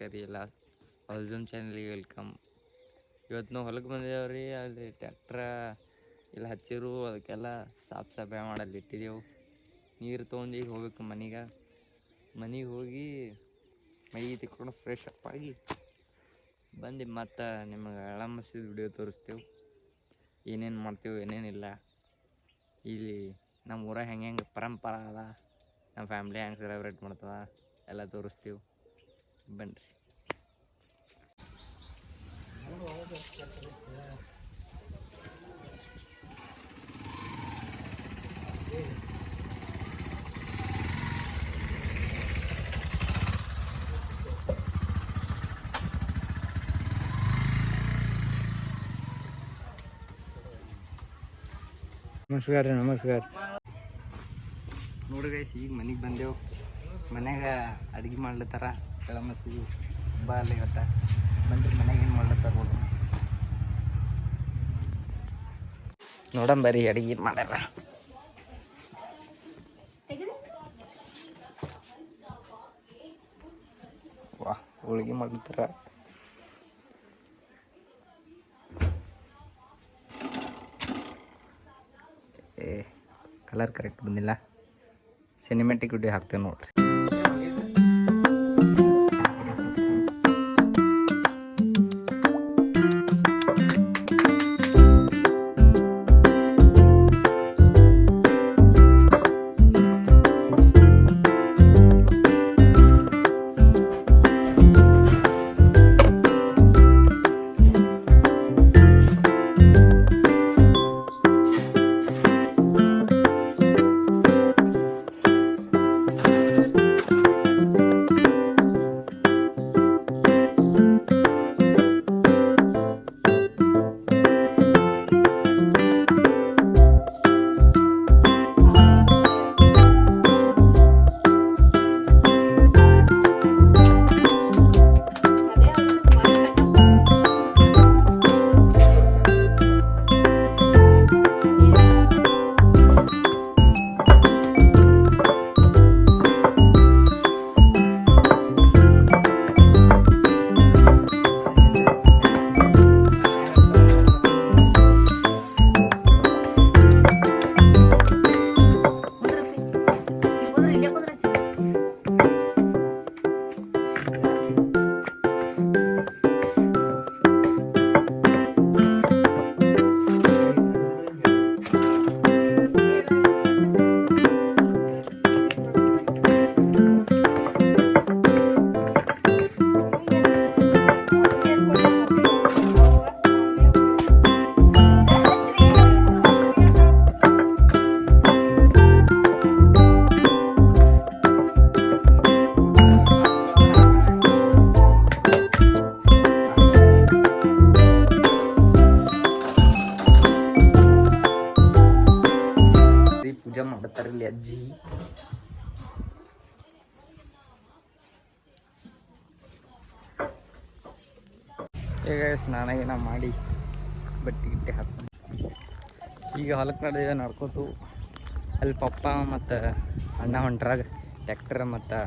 ನಮಸ್ಕಾರ ಎಲ್ಲ ಹೊಲ್ಜೂಮ್ ಚಾನಲ್ಗೆ ವೆಲ್ಕಮ್ ಇವತ್ತು ನಾವು ಹೊಲಕ್ಕೆ ಬಂದಿದ್ದೇವೆ ರೀ ಅಲ್ಲಿ ಟ್ಯಾಕ್ಟ್ರ ಇಲ್ಲಿ ಹಚ್ಚಿರು, ಅದಕ್ಕೆಲ್ಲ ಸಾಫ್ ಸಫಾಯಿ ಮಾಡಲ್ಲಿ ಇಟ್ಟಿದ್ದೆವು ನೀರು ತೊಗೊಂಡು ಈಗ ಹೋಗ್ಬೇಕು ಮನೆಗೆ. ಮನೆಗೆ ಹೋಗಿ ಮೈ ತಿಕ್ಕೊಂಡು ಫ್ರೆಶ್ ಅಪ್ ಆಗಿ ಬಂದು ಮತ್ತು ನಿಮಗೆ ಮಸಿದ ವಿಡಿಯೋ ತೋರಿಸ್ತೇವೆ. ಏನೇನು ಮಾಡ್ತೇವೆ ಏನೇನಿಲ್ಲ ಇಲ್ಲಿ. ನಮ್ಮ ಊರಾಗ ಹೆಂಗೆ ಹೆಂಗೆ ಪರಂಪರ ಅದ ನಮ್ಮ ಫ್ಯಾಮ್ಲಿ ಹೆಂಗೆ ಸೆಲೆಬ್ರೇಟ್ ಮಾಡ್ತದ, ಎಲ್ಲ ತೋರಿಸ್ತೀವಿ. ಬನ್ರಿ ನಮಸ್ಕಾರ ರೀ ನಮಸ್ಕಾರ ನೋಡ್ರಿ ಗೈಸ್ ಈಗ ಮನೆಗೆ ಬಂದೆವು. ಮನ್ಯಾಗ ಅಡ್ಗೆ ಮಾಡ್ಲತ್ತಾರ. ಕೆಳಮಸಿ ಹಬ್ಬ ಅಲ್ಲ ಇವತ್ತ ಬಂದ್ರೆ ಮನ್ಯಾಗ ಏನು ಮಾಡ್ಲತ್ತಾರ ನೋಡಮ್ ಬರ್ರಿ ಅಡ್ಗೆ ಏನು ಮಾಡ್ಯಾರ. ವಾ, ಹೋಳಿಗೆ ಮಾಡ್ತಾರ ಕಲರ್ ಕರೆಕ್ಟ್ ಬಂದಿಲ್ಲ. ಸಿನಿಮ್ಯಾಟಿಕ್ ವಿಡಿಯೋ ಹಾಕ್ತೇವೆ ನೋಡ್ರಿ. ಹೊಲಕ್ಕೆ ನಡೆದಿದೆ ನಡ್ಕೋತು. ಅಲ್ಲಿ ಪಪ್ಪ ಮತ್ತು ಅಣ್ಣ ಹೊಂಟ್ರಾಗ ಟ್ಯಾಕ್ಟರ್ ಮತ್ತು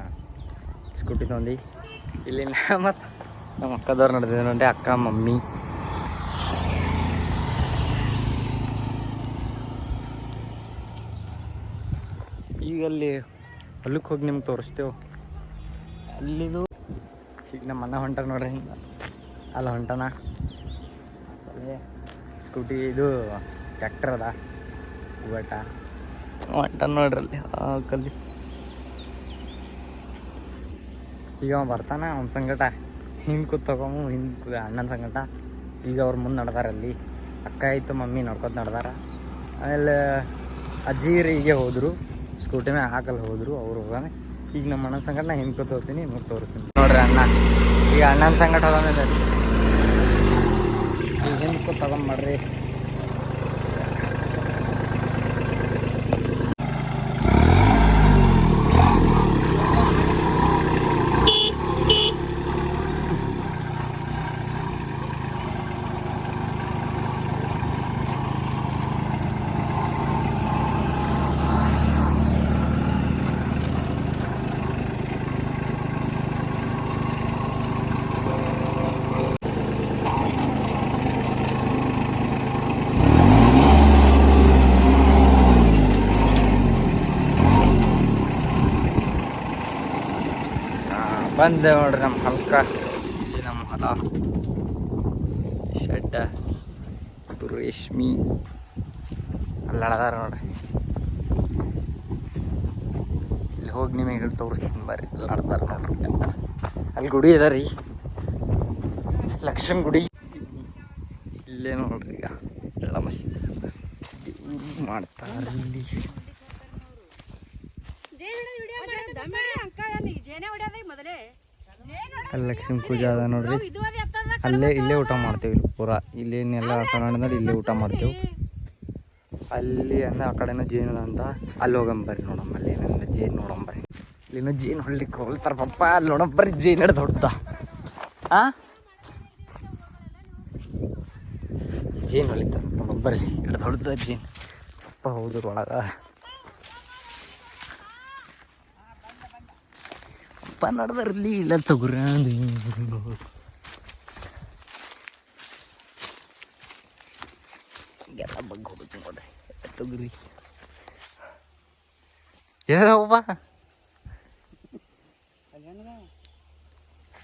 ಸ್ಕೂಟಿ ತೊಂದು ಇಲ್ಲಿ ಮತ್ತು ನಮ್ಮ ಅಕ್ಕದವ್ರು ನಡೆದಿದೆ ನೋಡಿ, ಅಕ್ಕ, ಮಮ್ಮಿ. ಈಗ ಅಲ್ಲಿ ಹೊಲಕ್ಕೆ ಹೋಗಿ ನಿಮ್ಗೆ ತೋರಿಸ್ತೇವೆ. ಅಲ್ಲಿದು ಈಗ ನಮ್ಮ ಅಣ್ಣ ಹೊಂಟ ನೋಡ್ರಿ ಹಿಂಗೆ. ಅಲ್ಲಿ ಹೊಂಟನ ಅಲ್ಲೇ ಸ್ಕೂಟಿ ಇದು ಟ್ಯಾಕ್ಟರ್ ಅದ ಒಂಟ ನೋಡ್ರಿ ಅಲ್ಲಿ ಆ ಕಲ್ಲಿ. ಈಗ ಅವ ಬರ್ತಾನೆ ಅವ್ನ ಸಂಗಟ. ಹಿಂದೆ ಕೂತ್ ತಗೊಂಬ ಹಿಂದೆ ಕೂ ಅಣ್ಣನ ಸಂಗಟ. ಈಗ ಅವ್ರ ಮುಂದೆ ನಡ್ದಾರ ಅಲ್ಲಿ. ಅಕ್ಕ ಆಯ್ತು ಮಮ್ಮಿ ನಡ್ಕೊತ ನಡ್ದಾರ. ಆಮೇಲೆ ಅಜ್ಜಿ ಹೀಗೆ ಹೋದರು. ಸ್ಕೂಟಿ ಮೇಲೆ ಹಾಕಲ್ಲಿ ಹೋದರು ಅವ್ರು ಹೋಗಾನೆ. ಈಗ ನಮ್ಮ ಅಣ್ಣನ ಸಂಗಟ ನಾ ಹಿಂದೆ ಹೋಗ್ತೀನಿ ಮುಂದೆ ತೋರಿಸ್ತೀನಿ. ನೋಡ್ರಿ ಅಣ್ಣ. ಈಗ ಅಣ್ಣನ ಸಂಗಟ ಹೋಗೋಣ ಈಗ ಹಿಂದ್ಕೊತ್ ತಗೊಂಬಡ್ರಿ ಬಂದೆ ನೋಡ್ರಿ ನಮ್ಮ ಹಲ್ಕ. ಇಲ್ಲಿ ನಮ್ಮ ಹೊಲ ಶೆಡ್ಡ. ರೇಷ್ಮಿ. ಅಲ್ಲಾಡದಾರ ನೋಡ್ರಿ. ಇಲ್ಲಿ ಹೋಗಿ ನಿಮಗೆ ತೋರಿಸ್ತೀನಿ ಬರ್ರಿ. ಅಲ್ಲಾಡ್ತಾರ ನೋಡ್ರಿ ಅಲ್ಲಿ ಗುಡಿ ಅದ ರೀ. ಲಕ್ಷ್ಮೀ ಗುಡಿ. ಇಲ್ಲೇ ನೋಡ್ರಿ ಈಗ. ಎಲ್ಲ ಮಾಡ್ತಾರೆ ಲಕ್ಷ್ಮೀ ಪೂಜೆ ಅದ ನೋಡ್ರಿ ಅಲ್ಲೇ ಇಲ್ಲೇ ಊಟ ಮಾಡ್ತೇವೆ ಇಲ್ಲಿ ಪೂರಾ ಇಲ್ಲೇನೆಲ್ಲ ಸರೌಂಡ್ನಲ್ಲಿ ಇಲ್ಲೇ ಊಟ ಮಾಡ್ತೇವೆ ಅಲ್ಲಿ ಅಂದ್ರೆ ಆ ಕಡೆನೂ ಜೇನು ಅದ ಅಂತ ಅಲ್ಲಿ ಹೋಗಂಬರ್ರಿ ನೋಡಮ್ಮ ಅಲ್ಲಿ ಏನಂದ್ರೆ ಜೇನು ನೋಡಂಬರ್ರಿ ಇಲ್ಲಿನೂ ಜೇನು ಹೊಡ್ಲಿಕ್ಕೆ ಹೋಗ್ತಾರ ಪಪ್ಪ ಅಲ್ಲಿ ನೋಡಂಬರ್ರಿ ಜೇನು ಹಿಡ್ದು ಹೊಡ್ದ ಆ ಜೇನು ಹೊಲಿತಾರ ನೋಡಂಬರ್ರಿ ಹಿಡ್ದು ಹೊಡ್ದ ಜೇನು ಪಪ್ಪ ಹೌದ್ರ ಒಳಗ ಅಪ್ಪ ನಡ್ದಾರಲ್ಲಿ ಇಲ್ಲ ತಗುರಂದು ಎಲ್ಲ ಬಗ್ಗೆ ಹೋಗುತ್ತೆ ನೋಡ್ರಿ ತೊಗರಿ ಏನಪ್ಪ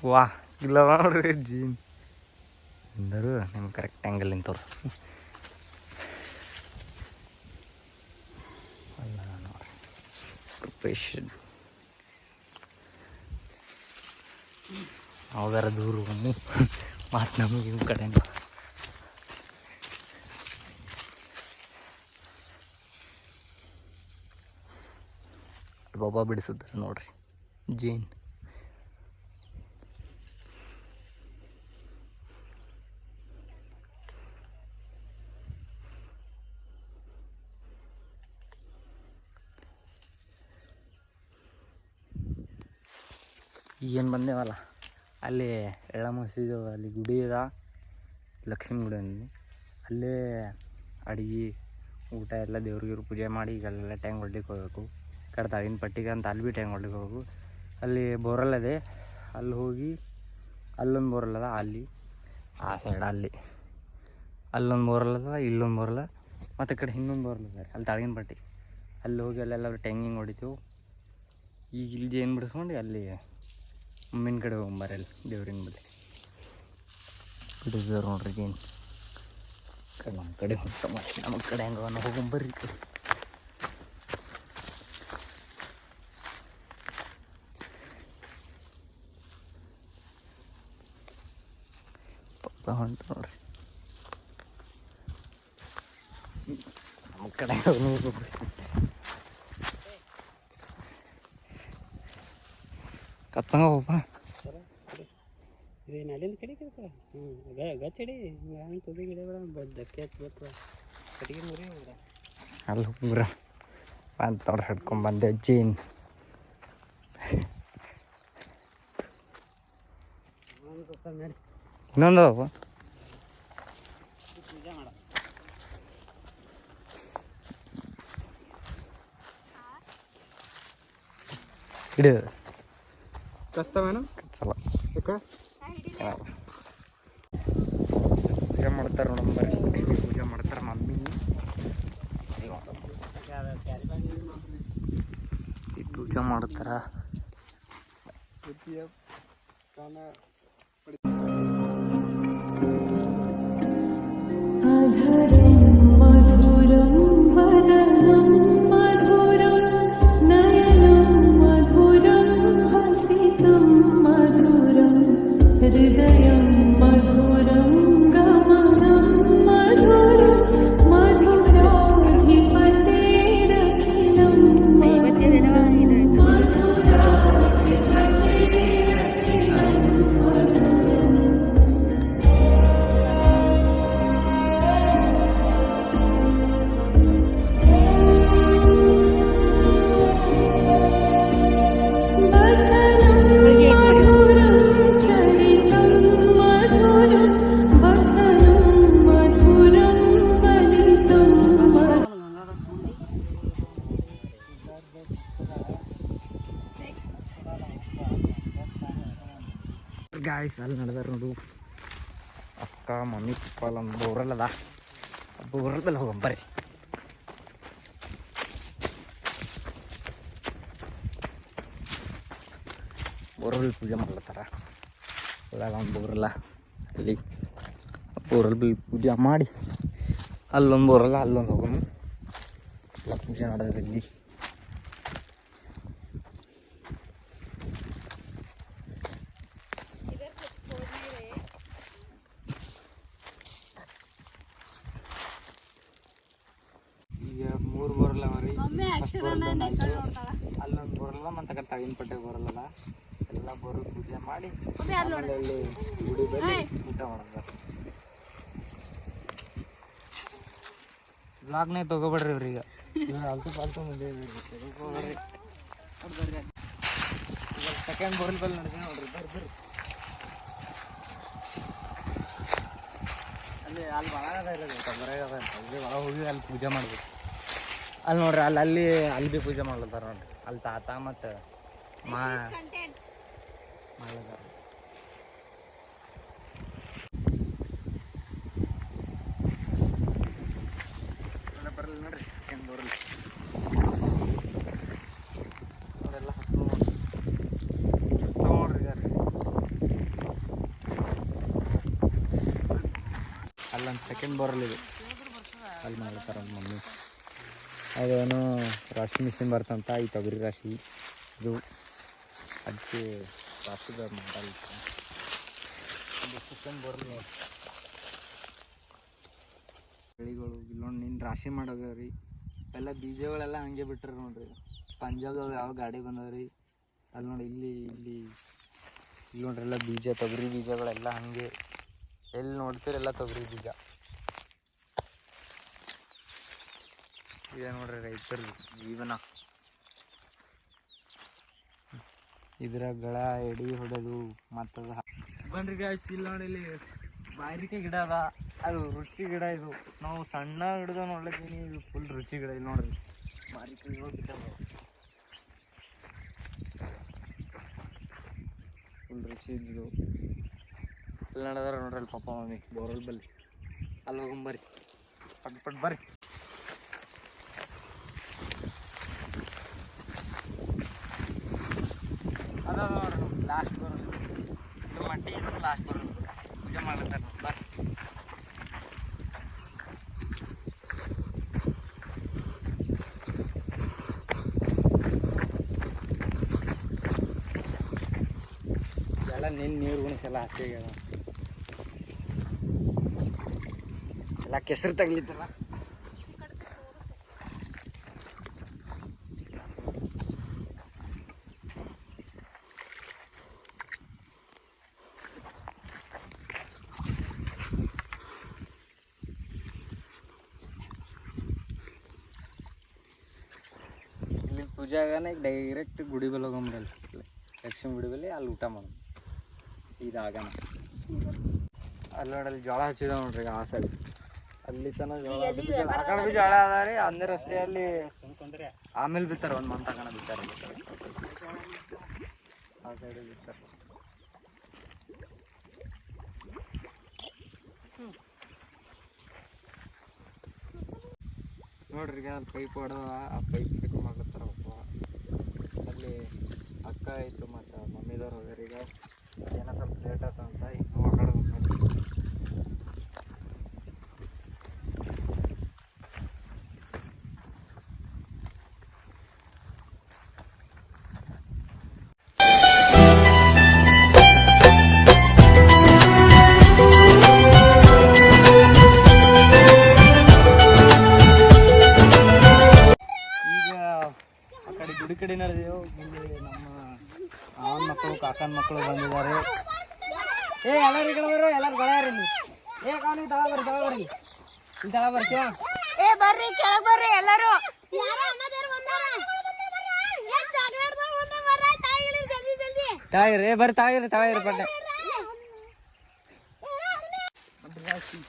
ವಾ ಇಲ್ಲ ನೋಡ್ರಿ ಜೀನ್ ಅಂದರು ನಿಮ್ಗೆ ಕರೆಕ್ಟ್ ಆ್ಯಂಗಲ್ ನಿಂತವ್ರು ಅಲ್ಲ ನೋಡ್ರಿ ಪ್ರಿಪ್ರೇಷನ್ ಅವರ ದೂರ ಒಮ್ಮೆ ಮತ್ತು ನಮಗೆ ಇವು ಕಡೆ ಬಾಬಾ ಬಿಡಿಸಿದ್ದಾರೆ ನೋಡ್ರಿ. ಜೇನ್. ಏನು ಬಂದೇವಲ್ಲ ಅಲ್ಲಿ ಎಳ್ಳ ಮಸೀದಿ ಅಲ್ಲಿ ಗುಡಿ ಅದ ಲಕ್ಷ್ಮೀ ಗುಡಿ ಅಂದ್ವಿ. ಅಲ್ಲೇ ಅಡಿಗೆ, ಊಟ ಎಲ್ಲ ದೇವ್ರಿಗೆ ಪೂಜೆ ಮಾಡಿ ಅಲ್ಲೆಲ್ಲ ಟ್ಯಾಂಕ್ ಹೊಡ್ಲಿಕ್ಕೆ ಹೋಗಬೇಕು. ಕಡೆ ತಾಗಿನ ಪಟ್ಟಿಗೆ ಅಂತ ಅಲ್ಲಿ ಭೀ ಟ್ಯಾಂಕ್ ಹೊಡ್ಲಿಕ್ಕೆ ಹೋಗಬೇಕು. ಅಲ್ಲಿ ಬೋರಲ್ ಅದೇ, ಅಲ್ಲಿ ಹೋಗಿ ಅಲ್ಲೊಂದು ಬೋರಲ್ ಅದ, ಅಲ್ಲಿ, ಆ ಸೈಡ್ ಅಲ್ಲಿ. ಅಲ್ಲೊಂದು ಬೋರಲ್ ಅದ, ಇಲ್ಲೊಂದು ಬೋರಲ್ಲ ಮತ್ತು ಕಡೆ ಇನ್ನೊಂದು ಬೋರಲ್ ಅದ ಅಲ್ಲಿ ತಾಗಿನ ಪಟ್ಟಿ. ಅಲ್ಲಿ ಹೋಗಿ ಅಲ್ಲೆಲ್ಲ ಟ್ಯಾಂಗಿಂಗ್ ಹೊಡಿತೀವಿ. ಈಗ ಇಲ್ಲಿ ಜೇನು ಬಿಡಿಸ್ಕೊಂಡು ಅಲ್ಲಿ ಮುಂದಿನ ಕಡೆ ಹೋಗ್ಬಾರ ಅಲ್ಲಿ ದೇವ್ರಿನ ಬಳಿ ಬಿಡಿಸಿದವ್ರು ನೋಡ್ರಿ ಜೇನು ಕಡೆ ನಮ್ಮ ಕಡೆ ಹೊತ್ತ ಮತ್ತೆ ನಮ್ಮ ಕಡೆ ಹೆಂಗ ಹೋಗೊಂಬರ್ರಿ ಕಡೆ ಪಪ್ಪ ಹೊಂಟ ನೋಡ್ರಿ ನಮ್ಮ ಕಡೆ ಹೋಗ್ಬಿಡ್ರಿ ಕತ್ತಂಗ ಹೋಗಪ್ಪ ಇದೇನು ಅಲ್ಲಿಂದ ಕಡಿಕೆ ಹ್ಞೂ ಗಚ್ಚಡಿ ಹಂಗೆ ತುದಿ ಗಿಡಗಳ ಧಕ್ಕೆ ಹತ್ಬೇಕು ಕಟ್ಟಿಗೆ ಮುರಿ ಅಲ್ಲಿ ಹೋಗ್ಬಿರ ಬಂದು ತೊಡ ಹಿಡ್ಕೊಂಬಂದೆ ಜೀನ್. ಇನ್ನೊಂದು ಹಿಡಿದು. ಕಸ್ತವೇನು? ಚಲೋ ಯಾಕೆ? ಪೂಜೆ ಮಾಡ್ತಾರೆ ನೋಡಿ ಪೂಜೆ ಮಾಡ್ತಾರೆ ಮಮ್ಮಿ. ಈ ಪೂಜೆ ಮಾಡ್ತಾರ. ಬೋರ್ವೆಲ್ ಪೂಜೆ ಮಾಡ್ಲತ್ತಾರ. ಅದಾಗ ಒಂದು ಬೋರಲ್ಲ ಅಲ್ಲಿ ಬಿಲ್ ಪೂಜೆ ಮಾಡಿ ಅಲ್ಲೊಂದು ಬೋರಲ್ಲ ಅಲ್ಲೊಂದು ಹೋಗೋಣ. ಎಲ್ಲ ಪೂಜೆ ಇಲ್ಲಿ ಈಗ ಮೂರು ಬೋರಲ್ಲ ಅವರಿ ಅಲ್ಲೊಂದು ಬರಲ್ಲ ಮತ್ತೆ ಕಟ್ಟ ತಗಿನ ಪಟ್ಟೆ ಬರಲ್ಲ ಎಲ್ಲ ಬರೋ ಪೂಜೆ ಮಾಡಿ ಆಮೇಲೆ ಅಲ್ಲಿ ಗುಡಿ ಬಳಿ ಊಟ ಮಾಡೋದು ಬ್ಲಾಗ್ನೇ ತಗೋಬೇಡ್ರಿ ಇವ್ರೀಗ. ಅಲ್ತು ಪಾಲ್ತು ಮುಂದೆ ಸೆಕೆಂಡ್ ಬೋರ್ಲ್ ಬಲ್ ನಡೆದಿ ನೋಡ್ರಿ ಬರ್ರಿ ಬರ್ರಿ. ಅಲ್ಲಿ ಅಲ್ಲಿ ಭಾಳ ಅದ ತೊಂದರೆ ಅದ ಅಲ್ಲಿ ಒಳಗೆ ಹೋಗಿ ಅಲ್ಲಿ ಪೂಜೆ ಮಾಡ್ಬೇಕು. ಅಲ್ಲಿ ನೋಡ್ರಿ ಅಲ್ಲಿ ಅಲ್ಲಿ ಅಲ್ಲಿ ಭೀ ಪೂಜೆ ಮಾಡ್ಲತ್ತಾರ ನೋಡ್ರಿ. ಅಲ್ಲಿ ತಾತ ಮತ್ತು ಮಾ ಮಾಡ್ಲತ್ತಾರ ಬರಲ್ಲ ಏನು ಬರಲ್ಲ ಹತ್ತು ಈಗ ಅಲ್ಲೊಂದು ಸೆಕೆಂಡ್ ಬೋರಲ್ಲಿ ಇದೆ. ಅಲ್ಲಿ ನಮ್ಮ ಮಮ್ಮಿ. ಅದೇನು ರಾಶಿ ಮಿಷಿನ್ ಬರ್ತಂತ, ಈ ತೊಗರಿ ರಾಶಿ. ಇದು ಅದಕ್ಕೆ ರಾಶಿದ ಮಾಡಲ್ಲ ಅದು ಸೆಕೆಂಡ್ ಬೋರಲ್ಲಿ ಬೆಳಿಗಳು, ಇಲ್ಲೊಂದು ನಿನ್ನ ರಾಶಿ ಮಾಡೋದ್ರಿ. ಎಲ್ಲ ಬೀಜಗಳೆಲ್ಲ ಹಂಗೆ ಬಿಟ್ರಿ ನೋಡ್ರಿ. ಪಂಜಾಬ್ದವ್ರು ಯಾವ ಗಾಡಿ ಬಂದವ್ರಿ ಅಲ್ಲಿ ನೋಡಿ ಇಲ್ಲಿ ಇಲ್ಲಿ ಇಲ್ಲಿ ನೋಡ್ರಿ ಎಲ್ಲ ಬೀಜ, ತೊಗರಿ ಬೀಜಗಳೆಲ್ಲ ಹಂಗೆ. ಎಲ್ಲಿ ನೋಡ್ತೀರೆಲ್ಲ ತೊಗರಿ ಬೀಜ. ಇದೆ ನೋಡ್ರಿ ರೈತರ ಜೀವನ. ಇದ್ರಾಗ ಗಳ, ಎಡಿ ಹೊಡೆದು ಮತ್ತದ ಬನ್ರಿ ಗಾಯ್ಸ್ ಇಲ್ಲ ನೋಡಿ ಇಲ್ಲಿ. ಬಾರಿಕೆ ಗಿಡ ಅದ. ಅದು ರುಚಿ ಗಿಡ ಇದು. ನಾವು ಸಣ್ಣ ಹಿಡ್ದು ನೋಡ್ಲತ್ತೀನಿ ಇದು ಫುಲ್ ರುಚಿ ಗಿಡ ಇಲ್ಲಿ ನೋಡ್ರಿ. ಬಾರಿಕೆ ಗಿಡ ಫುಲ್ ರುಚಿ ಇದ್ದು ಅಲ್ಲಿ ನಡೆದಾರ ನೋಡ್ರಿ ಅಲ್ಲಿ ಪಾಪ ಮಮ್ಮಿ. ಬೋರಲ್ ಬಲ್ಲಿ. ಅಲ್ಲಿ ಹೋಗಂಬರ್ರಿ ಪಟ್ ಪಟ್ ಬರ್ರಿ. ಅದ ಲಾಸ್ಟ್ ಬರೋದು ಮಟ್ಟಿ ಇದು ಲಾಸ್ಟ್ ಬರೋದು ನಿನ್ನ ನೀರು ಉಣಿಸೆಲ್ಲ ಹಸಿ ಆಗ್ಯಾವ ಎಲ್ಲ ಕೆಸರು ತಗ್ಲಿತ್ತಲ್ಲ ಡೈರೆಕ್ಟ್ ಗುಡಿ ಬಲ್ ಹೋಗಂಬಿಡಲ್ಲ ಲಕ್ಷ್ಮಿ ಗುಡಿ ಬಲ್ಲಿ ಅಲ್ಲಿ ಊಟ ಮಾಡೋದು. ಇದಾಗಣ. ಅಲ್ಲಿ ನೋಡಲ್ಲಿ ಜೋಳ ಹಚ್ಚಿದ ನೋಡ್ರಿ ಆ ಸೈಡ್ ಅಲ್ಲಿ ತನ ಜೋಳ ಆ ಕಡೆ ಬಿ ಜೋಳ ಅದ ರೀ ಅಂದ್ರೆ ಅಷ್ಟೇ ಅಲ್ಲಿ ಆಮೇಲೆ ಬಿತ್ತಾರ ಒಂದು ಮಂತ್ ತಗಣ ಬಿತ್ತಾರ. ಆ ಸೈಡ್ ಬಿತ್ತಾರ. ನೋಡ್ರಿ ಅಲ್ಲಿ ಪೈಪ್ ಹೊಡೆದ ಆ ಪೈಪ್ ಫಿಟ್ ಮಾಡ್ಲತ್ತಾರ ಒಬ್ಬ ಅಲ್ಲಿ ಅಕ್ಕ ಆಯಿತು ಮತ್ತು ಮಮ್ಮಿದವ್ರು ಹೋಗ್ಯಾರ ಈಗ. ಏನೋ ಸ್ವಲ್ಪ ಲೇಟ್ ಆಯ್ತು ಅಂತ ಇನ್ನೂ ಆ ಮಕ್ಕಳು ಬಂದಿದ್ದಾರೆ ಏ ಎಲ್ಲರೂ ಕಡೆ ಎಲ್ಲರೂ ಗಳಾರಿ ಏ ಕಾವನಿ ತಳ ಬರ್ರಿ ತಳ ಬರ್ರಿ ಇಲ್ಲಿ ತಳ ಬರ್ತೀವ ಏ ಬರ್ರಿ ಕೆಳಗೆ ಬರ್ರಿ ಎಲ್ಲರೂ ಬರ್ರಿ ತಾಯಿರಿ ಬರ್ರಿ ತಳಗಿರಿ ತಳಗಿರಿ ಪಟ್ಟೆ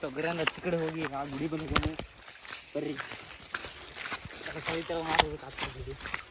ತೊಗರಿ ಹಚ್ಚಿ ಕಡೆ ಹೋಗಿ ಆ ಗುಡಿ ಬಂದ್ಕೊಂಡು ಬರ್ರಿ ಸರಿ ತರ ಮಾಡ್ಬೇಕು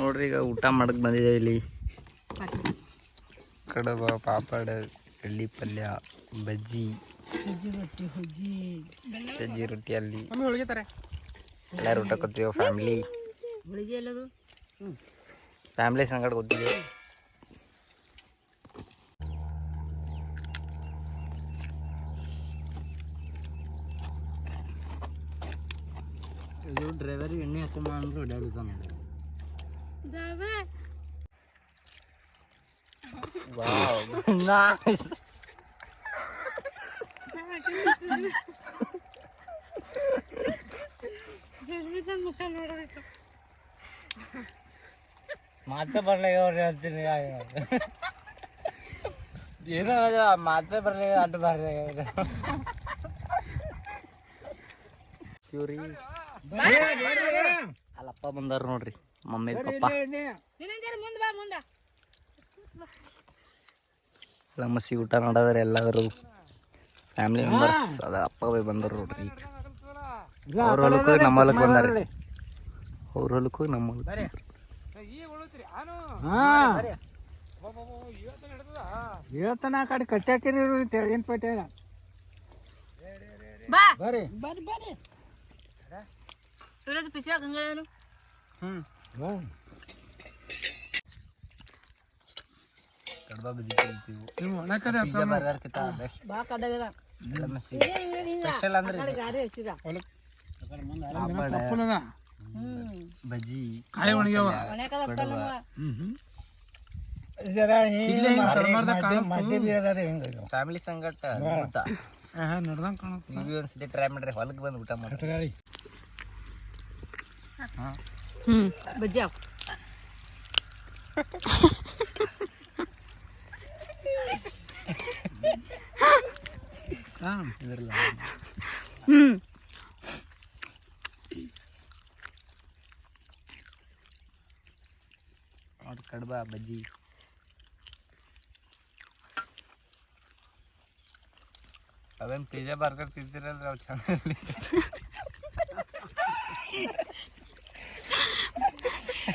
ನೋಡ್ರಿ ಈಗ ಊಟ ಮಾಡಕ್ ಬಂದಿದ್ದೇವೆ ಇಲ್ಲಿ. ಕಡಬ ಪಾಪಡ ಎಳ್ಳಿ ಪಲ್ಯ ಬಜ್ಜಿ ರೊಟ್ಟಿ ಹುಗ್ಗಿ ಸಜ್ಜಿ ರೊಟ್ಟಿ ಅಲ್ಲಿ. ಮಮ್ಮಿ ಹೋಳಿಗೆತಾರೆ. ಎಲ್ಲರೂ ಊಟ ಕೂತೀವಿ ಫ್ಯಾಮಿಲಿ ಹುಳಿಗೆ ಎಲ್ಲದು? ಫ್ಯಾಮಿಲಿ ಸಂಗಡ ಕೂತೀವಿ ಇದು ಡ್ರೈವರ್ ಎಣ್ಣೆ ಹಾಕೊಂಬ ಅಂದ್ರೆ ಓಡಾಡುತ್ತಾನೆ ಮುಖ ನೋಡಬೇಕು ಮಾತೇ ಬರ್ಲಿ ಅವ್ರು ಹೇಳ್ತೀನಿ ಏನೋ ಮಾತೇ ಬರ್ಲಿ ಅಡ್ಡ ಬರ್ಲಿ ಇವ್ರಿ. ಅಲ್ಲಪ್ಪ ಬಂದಾರ ನೋಡ್ರಿ. Mummy papa. ನಿನ್ನಂಜಾರ ಮುಂದೆ ಬಾ ಮುಂದೆ. ಎಲ್ಲ ಮಸಿ ಊಟ ಮಾಡೋದ್ರೆ ಎಲ್ಲಾದರೂ ಫ್ಯಾಮಿಲಿ ಮೆಂಬರ್ಸ್ ಅದ ಅಪ್ಪ ಬೈ ಬಂದರು ನೋಡ್ರಿ ಅವ್ರ ಹೊಲಕ್ಕೆ ನಮ್ಮ ಹೊಲಕ್ಕೆ ಬಂದಾರ. ಅವ್ರ ಹೊಲಕ್ಕೆ ನಮ್ಮ ಹೊಲಕ್ಕೆ ಹೇಳ್ತಾನ ಆ ಕಡೆ ಕಟ್ಟಾಕಿರಿ ತೆಳಗಿನ ಪಟ್ಟೆ ಬಾ. ಬರ್ರಿ. ಬರ್ರಿ. ಬರ್ರಿ ಇವತ್ತು ಸ್ಪೆಷಲ್ ಅಂದ್ರೆ ಬಜ್ಜಿ ಕಾಯಿ ಒಣಗ್ಯಾವ ಫ್ಯಾಮಿಲಿ ಸಂಗಟ ನಡ್ದಂಗ್ ಕಾಣುತ್ತೆ ಒಂದ್ಸತಿ ಟ್ರೈ ಮಾಡ್ರಿ ಹೊಲಕ್ಕೆ ಬಂದು ಊಟ ಮಾಡ್ರಿ ಗಾಡಿ ಹ್ಮ್ ಬಜ್ಜಿ ಹಾಕು ಹಾಂ ಇದ್ರಲ್ಲ ಹ್ಮ್ ನೋಡ್ರಿ ಕಡ್ಬ ಬಜ್ಜಿ ಅವೇನ್ ಪಿಜ್ಜಾ ಬರ್ಗರ್ ತಿಂತೀರಲ್ರಿ ಅವ್ರು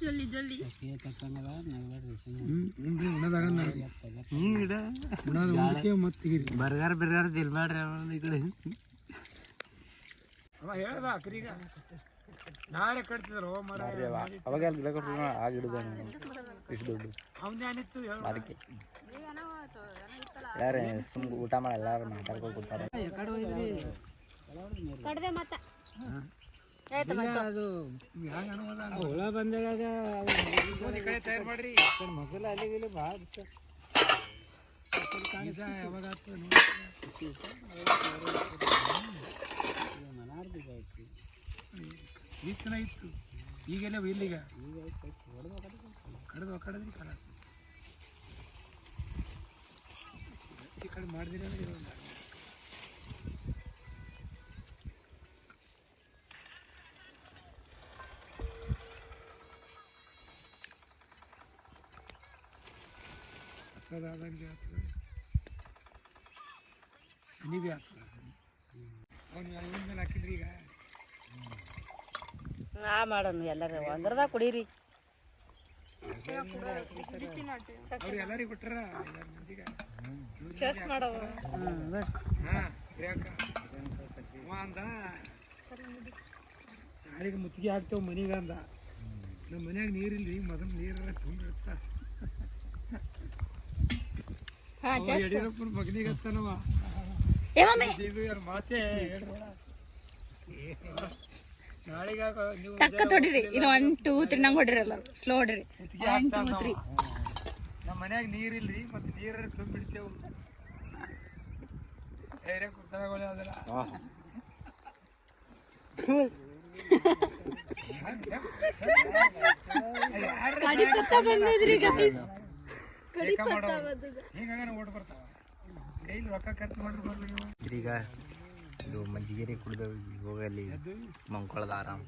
ಜಲ್ಲಿ ಜಲ್ಲಿ. ಬರ್ಗಾರ ಮಾಡ್ರಿ ಈ ಅಕ್ರೀಗ ನಾಳೆ ಕಟ್ತಿದ್ರು ಮರ ಅವಾಗ ಅಲ್ಲಿ ಗಿಡ ಕಟ್ಟಿದ್ರು ಆ ಗಿಡದ ಇಷ್ಟು ಅವನೇನಿತ್ತು ಅದಕ್ಕೆ. ಯಾರೇ ಸುಮ್ ಊಟ ಮಾಡ ಮಾತಾಡ್ಕೊಂಡು ಕೂತಾರೆ. ಕಡ್ದೆ ಅದು ಹುಳ ಬಂದಾಗ ಮೊದಲು ಕಡೆ ತಯಾರು ಮಾಡ್ರಿ. ಮಗಲ ಅಲ್ಲಿ ಇಲ್ಲಿ ಭಾಳ ಯಾವಾಗ ಈಗ ಚೆನ್ನಾಗಿತ್ತು ಈಗೆಲ್ಲ ಇಲ್ಲಿಗ. ಕಡ್ದು ಕಡದ್ರಿ ಕಲಾಸ. ಈ ಕಡೆ ಮಾಡಿದಿರಿ ಹಸದಾದಂಗೆ ಆಗ್ತದೆ ಶನಿ ಭೀ ಆಗ್ತದೆ ಅವ್ನು ಇವನ್ ಮೇಲೆ ಹಾಕಿದ್ರಿ ಈಗ ನಾ ಮಾಡೋಣ ಎಲ್ಲರೂ ಒಂದ್ರದಾಗ ಕುಡೀರಿ ಅವ್ರು ಎಲ್ಲರಿಗೂ ಕೊಟ್ಟಾರ ಎಲ್ಲರ ಮಂದಿಗೆ? ಚೆಸ್ ಮಾಡೋದು ಹಾಂ ಪ್ರಿಯಾಂಕ. ಅವ ಅಂದ. ನಾಳೆಗೆ ಮುತ್ತಿಗೆ ಹಾಕ್ತೇವೆ ಮನೆಗೆ ಅಂದ. ನಮ್ಮ ಮನ್ಯಾಗ ನೀರಿಲ್ರಿ ಮೊದಲು ನೀರೆಲ್ಲ ತುಂಬಿರ್ತ ಹಾ ಚೆಸ್ ಯಡಿಯೂರಪ್ಪನ ಮಗನಿಗೆ ಹತ್ತಾನವ ಏ ಮಮ್ಮಿ. ಇದು ಯಾರು ಮಾತೇ? ನಾಳೆಗೆ ನೀವು ಟಕ್ಕ ತೊಡಿರಿ. ಇಲ್ಲ ಒನ್ ಟೂ ತ್ರೀ ನಂಗೆ ಹೊಡಿರಿ ಎಲ್ಲ ಸ್ಲೋ ಹೊಡಿರಿ. ಮುತ್ತಿಗೆ ಹಾಕ್ತಾನ ನಮ್ಮ ಮನ್ಯಾಗ ನೀರಿಲ್ರಿ ಮತ್ತೆ ನೀರ ತುಂಬಿಡ್ತೇವು ಏರಿಯ ಕುರ್ತನಗಳು ಅದಲ್ಲ. ಬಂದಿದ್ರಿ ಗೈಸ್ ಈಗ ಇದು ಮಜ್ಜಿಗೆರಿ ಕುಡ್ದು ಹೋಗಲ್ಲಿ ಮಂಕೊಳದ ಆರಾಮ್.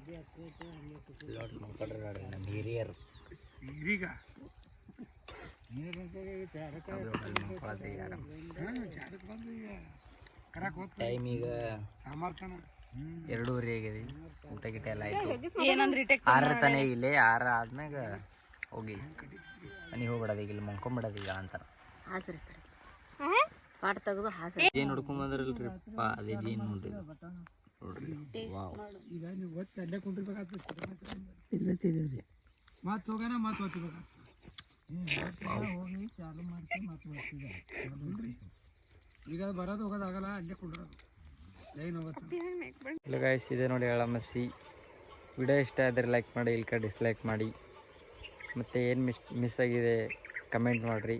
ನೋಡಿ ಮಂಕೊಳ್ರಿ ನೋಡ್ರಿ ನಮ್ಮ ಹಿರಿಯರು. ಮಂಕೊಳದ ಆರಾಮ್. ಟೈಮ್ ಈಗ ಎರಡೂವರೆ ಆಗಿದೆ. ಊಟ ಗಿಟ ಎಲ್ಲ ಆಯ್ತು. ಏನಂದ್ರೆ ಟೆಕ್ ಆರ ತನ ಇಲ್ಲೇ ಆರ ಆದ್ಮ್ಯಾಗ ಹೋಗಿ. ಮನೆಗೆ ಹೋಗ್ಬಿಡೋದೀಗ ಈಗ ಇಲ್ಲಿ ಮಂಕೊಂಬಿಡೋದೀಗ ಅಂತ ಹಾಸ್ರಿ ಪಾಟ್ ತೆಗೆದು ಹಾಸ್ರಿ ಜೇನ್ ಹುಡ್ಕೊಂಬಂದ್ರಲ್ರಿ ಪಾ ಅದೇ ಜೇನ್ ನೋಡ್ರಿ ಇದು. ನೋಡ್ರಿ. ವಾವ್. ಈಗ ನೀವು ಅಲ್ಲೇ ಕುಂಡಿರ್ಬೇಕಾಗ್ತದೆ ಮಾತು ಹೋಗೋಣ ಮಾತು ಹೋಗಿ ಚಾಲು ಮಾಡ್ತೀವಿ ಮಾತು ನೋಡ್ರಿ. ಈಗ ಬರೋದು ಹೋಗೋದು ಆಗಲ್ಲ ಅಲ್ಲೇ ಕುಂಡ್ರೋದು ಲೈನ್ ಹೋಗುತ್ತೆ. ಇಲ್ಲ ಗಾಯ್ಸ್ ಇದೆ ನೋಡಿ ಹೇಳಮ್ಮಸಿ ವಿಡಿಯೋ ಇಷ್ಟ ಆದರೆ ಲೈಕ್ ಮಾಡಿ ಇಲ್ಕ ಡಿಸ್ಲೈಕ್ ಮಾಡಿ. ಮತ್ತು ಏನು ಮಿಸ್ ಮಿಸ್ ಆಗಿದೆ ಕಮೆಂಟ್ ಮಾಡಿರಿ.